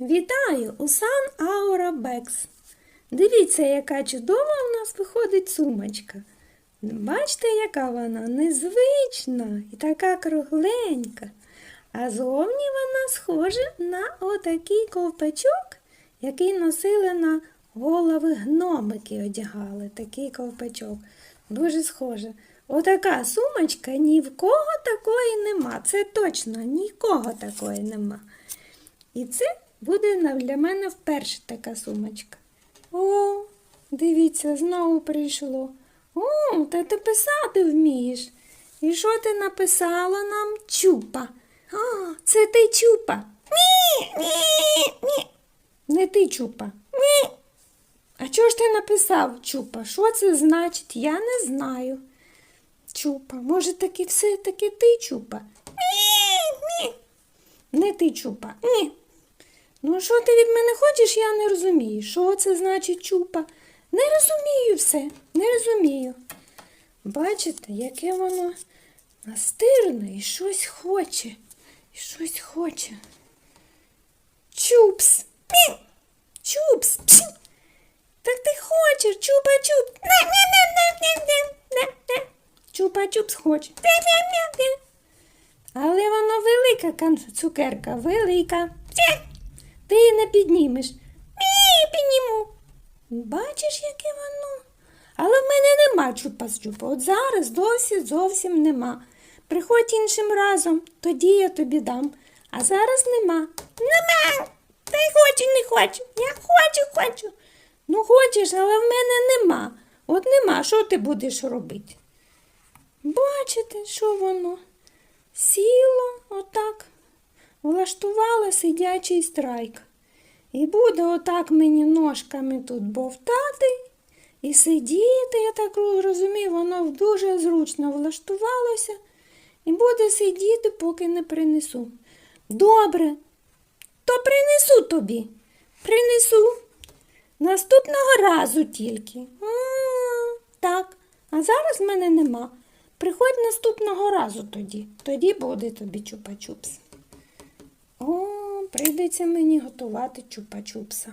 Вітаю у Аура Бекс. Дивіться, яка чудова у нас виходить сумочка. Бачите, яка вона незвична і така кругленька. А зовні вона схожа на отакий ковпачок, який носили на голови гномики одягали. Такий ковпачок. Дуже схоже. Отака сумочка ні в кого такої нема. Це точно нікого такої нема. І це буде для мене вперше така сумочка. О, дивіться, знову прийшло. О, та ти писати вмієш. І що ти написала нам? Чупа. А, це ти чупа. Ні, ні, ні. Не ти чупа. Ні. А чого ж ти написав чупа? Що це значить? Я не знаю. Чупа. Може, таки все-таки ти чупа? Ні, ні. Не ти чупа. Ні. Ну, що ти від мене хочеш, я не розумію. Що це значить чупа? Не розумію все, не розумію. Бачите, яке воно настирне і щось хоче, і щось хоче. Чупс. Пі. Чупс. Пі. Так ти хочеш, чупа-чуп. Чупа-чупс хоче. Але воно велика цукерка, велика. Ти не піднімеш. Ні, підніму. Бачиш, яке воно? Але в мене нема чупа-чупа. От зараз досі зовсім нема. Приходь іншим разом, тоді я тобі дам. А зараз нема. Нема. Та й хочу, не хочу. Я хочу, хочу. Ну хочеш, але в мене нема. От нема. Що ти будеш робити? Бачите, що воно? Сіло отак, влаштувала сидячий страйк. І буде отак мені ножками тут бовтати і сидіти, я так розумію, воно дуже зручно влаштувалося і буде сидіти, поки не принесу. Добре, то принесу тобі. Принесу. Наступного разу тільки. Так, а зараз мене нема. Приходь наступного разу тоді. Тоді буде тобі чупа-чупс. Прийдеться мені готувати чупа-чупса.